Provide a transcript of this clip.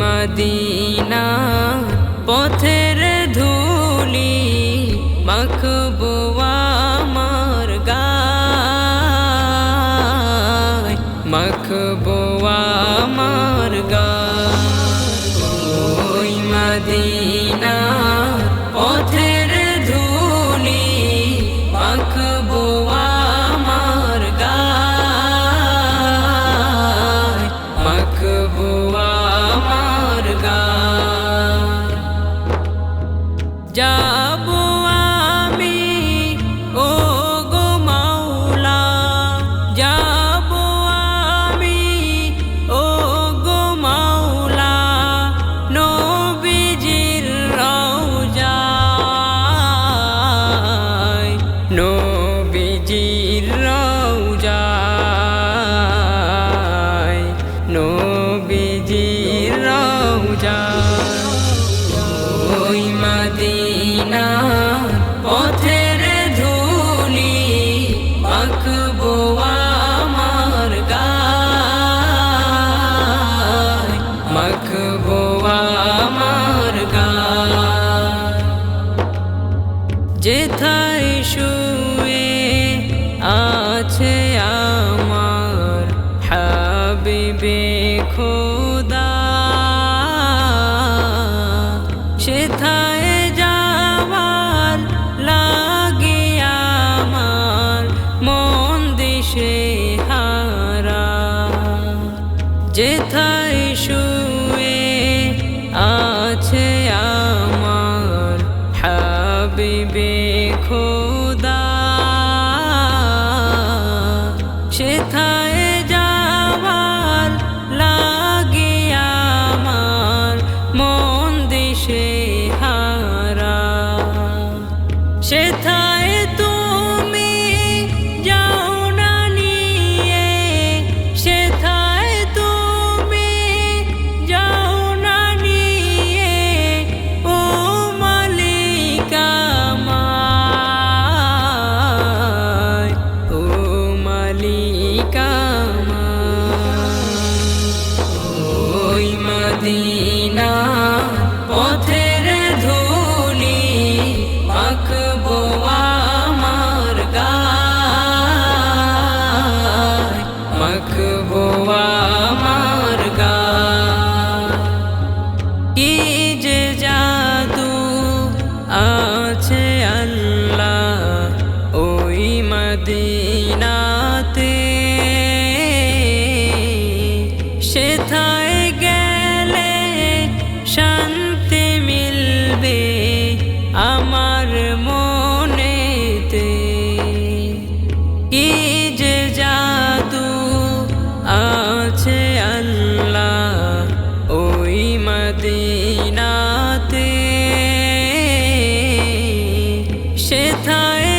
Medina পথের ধুলি মখবুয়া আমার গায় মাখবো আমার গায়। ওই মদিনা যাব ও গো মাওলা, যাব আমি। ও গো মাওলা, নবীজির রওজায় নবীজির রওজায় নবীজির রওজায়। ওই মদিনা মাখবো আমার গায় যেথায় শুয়ে আছে আমার হাবিবে খোদা। সেথায় যাওয়ার লাগে আমার মন দিশে হারা। যেথায় শুয়ে হাবিবে খোদা সেথায় যাওয়ার লাগে আমার মন দিশে হারা সেথায় মদিনাতে সেথায় গেলে শান্তি মিলবে আমার মনেতে। কি যে জাদু আছে আল্লাহ ওই মদিনাতে? সেথায়